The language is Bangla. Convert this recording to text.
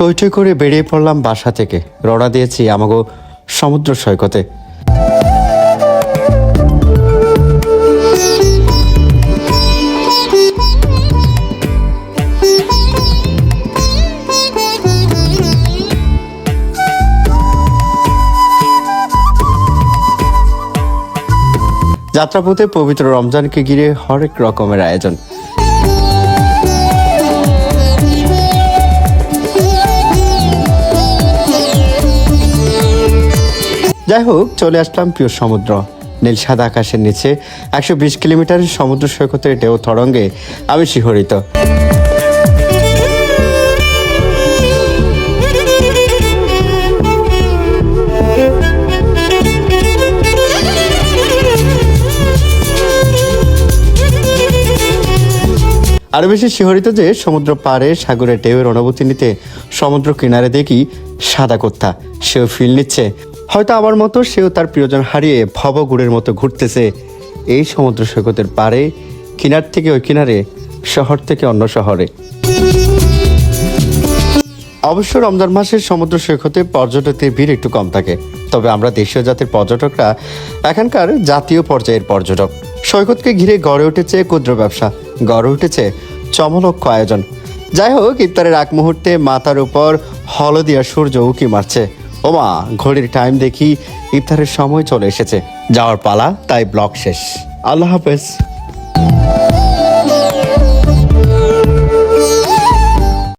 টই টই করে বেরিয়ে পড়লাম বাসা থেকে। রওনা দিয়েছি আমাগো সমুদ্র সৈকতে। যাত্রাপথে পবিত্র রমজানকে ঘিরে হরেক রকমের আয়োজন। যাই হোক চলে আসলাম প্রিয় সমুদ্র। নীল সাদা আকাশের নিচে একশো বিশ কিলোমিটারের সমুদ্র সৈকতের ঢেউ তরঙ্গে আমি শিহরিত আরও বেশি শিহরিত যে সমুদ্র পাড়ে সাগরের ঢেউয়ের অনুভূতি নিতে সমুদ্র কিনারে দেখি সাদা কোত্থা সেও ফিল নিচ্ছে। হয়তো আমার মতো সেও তার প্রিয়জন হারিয়ে ভবগুড়ের মতো ঘুরতেছে এই সমুদ্র সৈকতের পাড়ে, কিনার থেকে ওই কিনারে, শহর থেকে অন্য শহরে। অবশ্য রমজান মাসের সমুদ্র সৈকতে পর্যটকদের ভিড় একটু কম থাকে, তবে আমরা দেশীয় জাতির পর্যটকরা এখানকার জাতীয় পর্যায়ের পর্যটক। সৈকতকে ঘিরে গড়ে উঠেছে ক্ষুদ্র ব্যবসা, গড়ে উঠেছে চমলক্ষ আয়োজন। যাই হোক, ইফতারের এক মুহূর্তে মাথার উপর হলদিয়া সূর্য উকি মারছে। ওমা, ঘড়ির টাইম দেখি ইফতারের সময় চলে এসেছে। যাওয়ার পালা, তাই ব্লক শেষ। আল্লাহ হাফেজ।